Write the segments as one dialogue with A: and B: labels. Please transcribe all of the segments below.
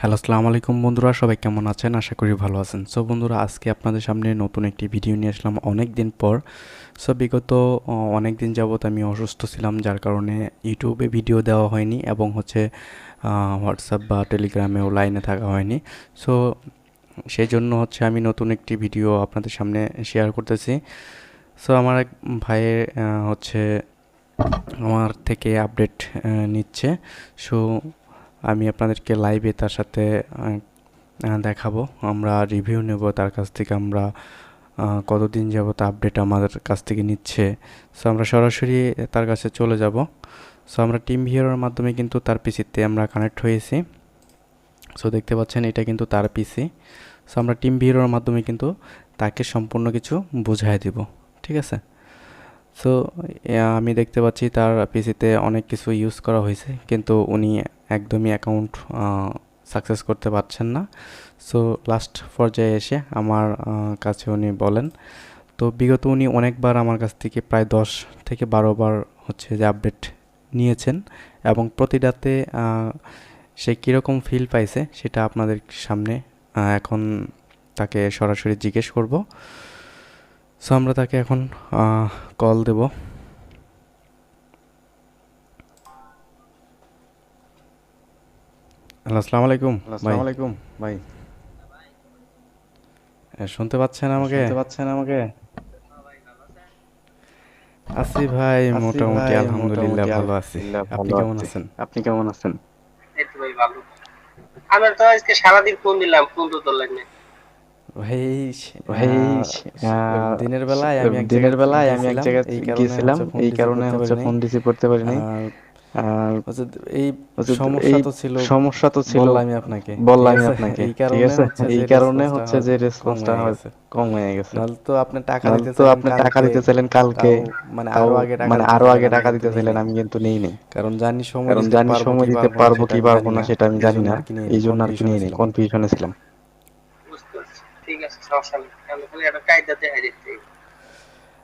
A: Hello, আসসালামু আলাইকুম বন্ধুরা, সবাই কেমন আছেন? আশা করি ভালো আছেন। সো বন্ধুরা, আজকে আপনাদের সামনে নতুন একটি ভিডিও নিয়ে আসলাম অনেক দিন পর। সো বিগত অনেক দিন যাবৎ আমি অসুস্থ ছিলাম, যার কারণে ইউটিউবে ভিডিও দেওয়া হয়নি এবং হচ্ছে হোয়াটসঅ্যাপ বা টেলিগ্রামেও লাইনে থাকা হয়নি। সো সেই জন্য হচ্ছে আমি নতুন একটি ভিডিও আপনাদের সামনে শেয়ার করতেছি। সো আমার এক ভাইয়ের হচ্ছে আমার থেকে আপডেট নিচ্ছে। সো আমি আপনাদেরকে লাইভে তার সাথে দেখাবো। আমরা রিভিউ নেব তার কাছ থেকে। আমরা কতদিন যাবত আপডেট আমাদের কাছ থেকে নিচ্ছে। সো আমরা সরাসরি তার কাছে চলে যাব। সো আমরা টিম ভিউয়ারের মাধ্যমে কিন্তু তার পিসিতে আমরা কানেক্ট হয়েছি। সো দেখতে পাচ্ছেন এটা কিন্তু তার পিসি সো আমরা টিম ভিউয়ারের মাধ্যমে কিন্তু তাকে সম্পূর্ণ কিছু বুঝাই দেব। ঠিক আছে? সো আমি দেখতে পাচ্ছি তার পিসিতে অনেক কিছু ইউজ করা হয়েছে। কিন্তু উনি একদমই অ্যাকাউন্ট সাকসেস করতে পারছেন না। সো লাস্ট পর্যায়ে এসে আমার কাছে উনি বলেন, তো বিগত উনি অনেকবার আমার কাছ থেকে প্রায় দশ থেকে বারো বার হচ্ছে যে আপডেট নিয়েছেন এবং প্রতিটাতে সে কীরকম ফিল পাইছে সেটা আপনাদের সামনে এখন তাকে সরাসরি জিজ্ঞেস করব। সো আমরা তাকে এখন কল দেব। হ্যালো আসসালামু আলাইকুম। ভাই।
B: আসসালামু আলাইকুম ভাই।
A: শুনতে পাচ্ছেন আমাকে?
B: শুনতে পাচ্ছেন আমাকে?
A: আছি ভাই মোটামুটি আলহামদুলিল্লাহ ভালো আছি। আপনি কেমন আছেন?
B: আপনি কেমন আছেন?
C: এই তো ভাই ভালো। আমার তো আজকে সারাদিন ফোন দিলাম ফোন তো তোলেন না
A: ভাই
B: ভাই
A: দিনের বেলায় আমি এক
B: দিনের
A: জায়গায়
B: বেলায় আমি এক
A: গিয়েছিলাম,
B: জায়গায়
A: এই কারণে
B: গিয়েছিলাম এই
A: রিসিভ
B: কারণে
A: করতে
B: হচ্ছে। ফোন রিসিভ করতে পারিনি।
A: আর এই সমস্যা তো ছিল
B: সমস্যা তো ছিল।
A: বললামই আপনাকে।
B: বললাম আপনাকে।
A: এই
B: ঠিক
A: কারণে
B: আছে?
A: হচ্ছে
B: এই
A: যে
B: কারণে হচ্ছে যে
A: কম
B: রেসপন্সটা
A: হয়ে গেছে।
B: কম হয়ে গেছে।
A: নাহলে তো আপনি টাকা দিতে
B: তো আপনি টাকা দিতেছিলেন কালকে।
A: মানে আরও আগে টাকা
B: মানে
A: দিতে
B: আরও আগে টাকা
A: আমি কিন্তু
B: দিতেছিলেন আমি কিন্তু নেই নেই
A: কারণ জানি সময়
B: কারণ জানি সময় দিতে
A: পারব
B: কি পারব না সেটা আমি জানি না। এই জন্য আর কি নিয়ে
A: ছিলাম।
B: কনফিউশনে ছিলাম।
C: ঠিক আছে সমস্যা নেই। আমি দেখা দিতে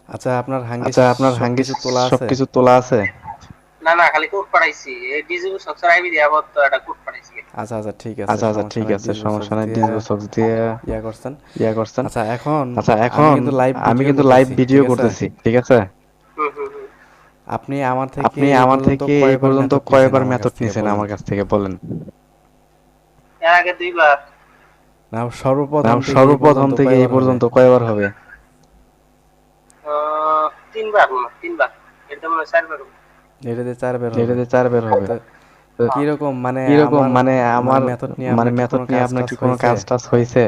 A: আচ্ছা আপনার হাঙ্গি
B: আচ্ছা আপনার হাঙ্গি
A: তোলা আছে?
B: সবকিছু তোলা আছে?
C: না না খালি কোড পাঠাইছি। এই ডিজিবু সবসর আইবি দিয়ে আবার তো একটা কোড পাঠাইছি।
A: আচ্ছা আচ্ছা ঠিক আছে
B: আচ্ছা আচ্ছা ঠিক আছে সমস্যা নাই ডিজবো সক্স দিয়ে
A: ইয়া করছেন?
B: ইয়া করছেন।
A: আচ্ছা এখন
B: আচ্ছা এখন
A: কিন্তু লাইভ
B: আমি কিন্তু লাইভ ভিডিও করতেছি ঠিক আছে?
C: হুম হুম হুম।
A: আপনি আমার থেকে
B: আপনি আমার থেকে এই
A: কয়বার
B: পর্যন্ত কয়বার মেথড আমার কাছ থেকে? বলেন।
C: এর আগে দুইবার।
A: না সর্বপ্রথম
B: না,
A: থেকে এই
B: সর্বপ্রথম থেকে এই পর্যন্ত? কয়বার হবে?
C: তিনবার তিনবার। এটা মনে হয় চারবার হবে।
A: এটাতে চার বের
B: হবে।
A: হবে
B: চার বের হবে।
A: তো কীরকম মানে
B: কীরকম
A: আমার-
B: মানে আমার
A: মেথড নিয়ে
B: মানে মেথড নিয়ে আপনার কি কোনো কাজ টাজ হয়েছে?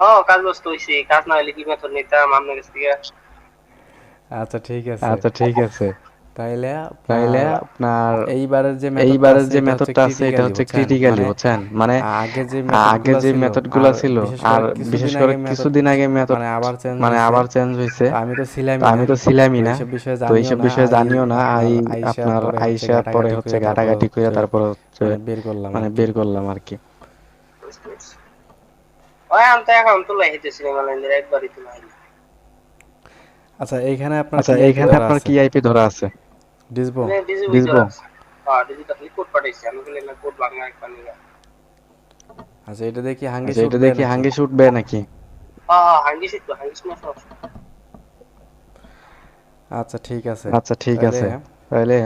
C: ও কাজ বস্তু হইছে কাজ না হলে কি মেথড নিতাম? আপনার কাছ থেকে
A: আচ্ছা ঠিক আছে।
B: আচ্ছা ঠিক আছে।
A: তাইলে
B: তাইলে
A: আপনার এইবারের যে
B: এইবারের যে মেথডটা আছে এটা হচ্ছে ক্রিটিক্যালি বুঝছেন? মানে
A: আগে যে
B: আগে যে মেথডগুলো ছিল আর বিশেষ করে কিছুদিন আগে মেথড
A: মানে আবার চেঞ্জ
B: মানে আবার চেঞ্জ হয়েছে।
A: আমি তো ছিলামই
B: আমি তো ছিলামই না। তো এইসব বিষয়ে জানিও না। এই আপনার আইসা পরে হচ্ছে ঘাটাঘাটি করে তারপর হচ্ছে
A: মানে বের করলাম
B: মানে বের করলাম আর কি।
C: ওই আমি তো এখন সিনেমা লাইনের একবারই হয়নি
A: আচ্ছা এইখানে আপনার
B: আচ্ছা এইখানে আপনার কি আইপি ধরা আছে?
A: ডিসবো
B: বুঝব।
C: হ্যাঁ ডিজিটাল কোড পাঠাইছি। আমি খালি না কোড বাংলা একবার নিয়ে
A: আচ্ছা এটা দেখি হাঙ্গি
B: আচ্ছা এটা দেখি হাঙ্গি শুটবে নাকি?
C: হ্যাঁ হ্যাঁ হাঙ্গি শিখতো হাঙ্গি সমস্যা
A: আচ্ছা ঠিক আছে।
B: আচ্ছা ঠিক আছে।
A: তাহলে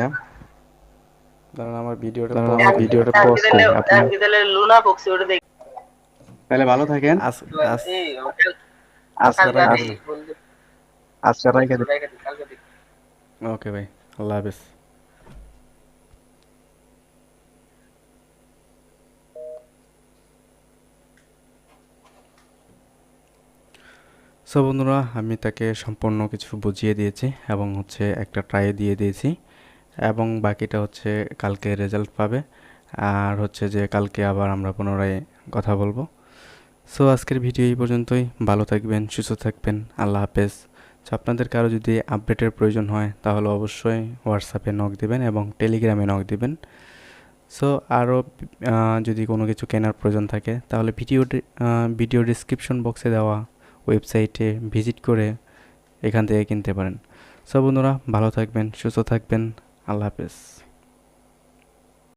B: তাহলে
A: আমার ভিডিওটা
B: আমার ভিডিওটা
C: তাহলে-
B: করি, আপনি-
C: তাহলে লুনা বক্সে ওটা দেখি।
B: তাহলে ভালো থাকেন।
C: এই, ওটা-
B: আজকে রাখি আজকে।
A: ওকে ভাই আল্লাহ হাফেজ সো বন্ধুরা, আমি তাকে সম্পূর্ণ কিছু বুঝিয়ে দিয়েছি এবং হচ্ছে একটা ট্রাই দিয়ে দিয়েছি এবং বাকিটা হচ্ছে কালকে রেজাল্ট পাবে। আর হচ্ছে যে কালকে আবার আমরা পুনরায় কথা বলব। সো আজকের ভিডিও এই পর্যন্তই। ভালো থাকবেন, সুস্থ থাকবেন। আল্লাহ হাফেজ। তো আপনাদের কারও যদি আপডেটের প্রয়োজন হয়, তাহলে অবশ্যই হোয়াটসঅ্যাপে নক দিবেন এবং টেলিগ্রামে নক দিবেন। সো আরও যদি কোনো কিছু কেনার প্রয়োজন থাকে, তাহলে ভিডিও ভিডিও ডিসক্রিপশন বক্সে দেওয়া ওয়েবসাইটে ভিজিট করে এখান থেকে কিনতে পারেন। সো বন্ধুরা, ভালো থাকবেন, সুস্থ থাকবেন, আল্লাহ হাফেজ।